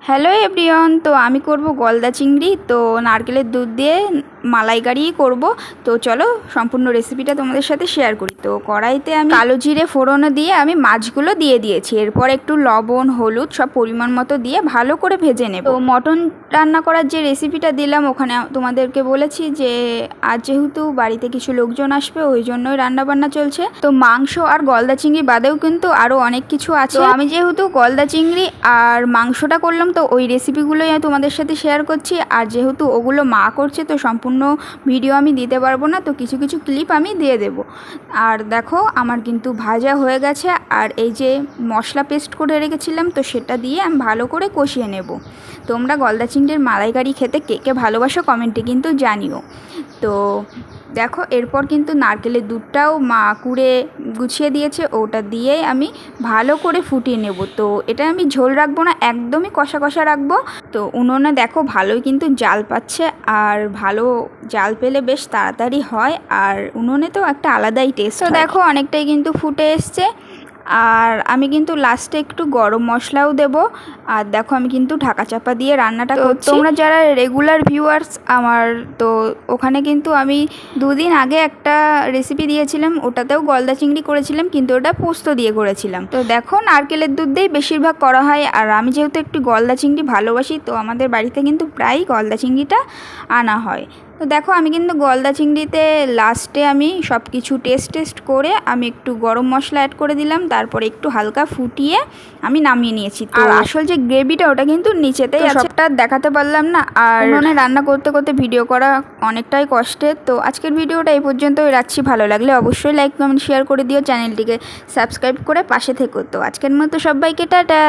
Hello everyone তো আমি করব গলদা চিংড়ি তো নারকেলের দুধ দিয়ে মালাইকারিই করব। তো চলো, সম্পূর্ণ রেসিপিটা তোমাদের সাথে শেয়ার করি। তো কড়াইতে আমি কালো জিরে ফোড়নো দিয়ে আমি মাছগুলো দিয়ে দিয়েছি। এরপর একটু লবণ, হলুদ সব পরিমাণ মতো দিয়ে ভালো করে ভেজে নেব। তো মটন রান্না করার যে রেসিপিটা দিলাম, ওখানে তোমাদেরকে বলেছি যে, আজ যেহেতু বাড়িতে কিছু লোকজন আসবে, ওই জন্যই রান্না বান্না চলছে। তো মাংস আর গলদা চিংড়ি বাদেও কিন্তু আরও অনেক কিছু আছে। আমি যেহেতু গলদা চিংড়ি আর মাংসটা করলাম, তো ওই রেসিপিগুলোই আমি তোমাদের সাথে শেয়ার করছি। আর যেহেতু ওগুলো মা করছে, তো সম্পূর্ণ ভিডিও আমি দিতে পারব না, তো কিছু কিছু ক্লিপ আমি দিয়ে দেব। আর দেখো, আমার কিন্তু ভাজা হয়ে গেছে, আর এই যে মশলা পেস্ট করে রেখেছিলাম, তো সেটা দিয়ে আমি ভালো করে কষিয়ে নেব। তোমরা গলদা চিংড়ির মালাইকারি খেতে কে কে ভালোবাসো কমেন্টে কিন্তু জানিও। তো দেখো, এরপর কিন্তু নারকেলের দুধটাও মা কুড়ে গুছিয়ে দিয়েছে, ওটা দিয়ে আমি ভালো করে ফুটিয়ে নেব। তো এটা আমি ঝোল রাখব না, একদমই কষা কষা রাখব। তো উনুনে দেখো, ভালোই কিন্তু জাল পাচ্ছে, আর ভালো জাল পেলে বেশ তাড়াতাড়ি হয় আর উনুনে তো একটা আলাদাই টেস্ট তো দেখো অনেকটাই কিন্তু ফুটে এসছে। আর আমি কিন্তু লাস্টে একটু গরম মশলাও দেব। আর দেখো আমি কিন্তু ঢাকা চাপা দিয়ে রান্নাটা করছি। তোমরা যারা রেগুলার ভিউয়ার্স আমার তো ওখানে কিন্তু আমি দুদিন আগে একটা রেসিপি দিয়েছিলাম ওটাতেও গলদা চিংড়ি করেছিলাম কিন্তু ওটা পোস্ত দিয়ে করেছিলাম। তো দেখো নারকেলের দুধ দিয়েই বেশিরভাগ করা হয়। আর আমি যেহেতু একটু গলদা চিংড়ি ভালোবাসি তো আমাদের বাড়িতে কিন্তু প্রায়ই গলদা চিংড়িটা আনা হয়। তো দেখো আমি কিন্তু গলদা চিংড়িতে লাস্টে আমি সব কিছু টেস্ট টেস্ট করে আমি একটু গরম মশলা অ্যাড করে দিলাম তারপরে একটু হালকা ফুটিয়ে আমি নামিয়ে নিয়েছি। আর আসল যে গ্রেভিটা ওটা কিন্তু নিচেতেই সবটা দেখাতে পারলাম না আর উনুনে রান্না করতে করতে ভিডিও করা অনেকটাই কষ্টের। তো আজকের ভিডিওটা এই পর্যন্তই রাখছি। ভালো লাগলে অবশ্যই লাইক কমেন্ট শেয়ার করে দিও। চ্যানেলটিকে সাবস্ক্রাইব করে পাশে থেকো। তো আজকের মতো সবাইকে টাটা!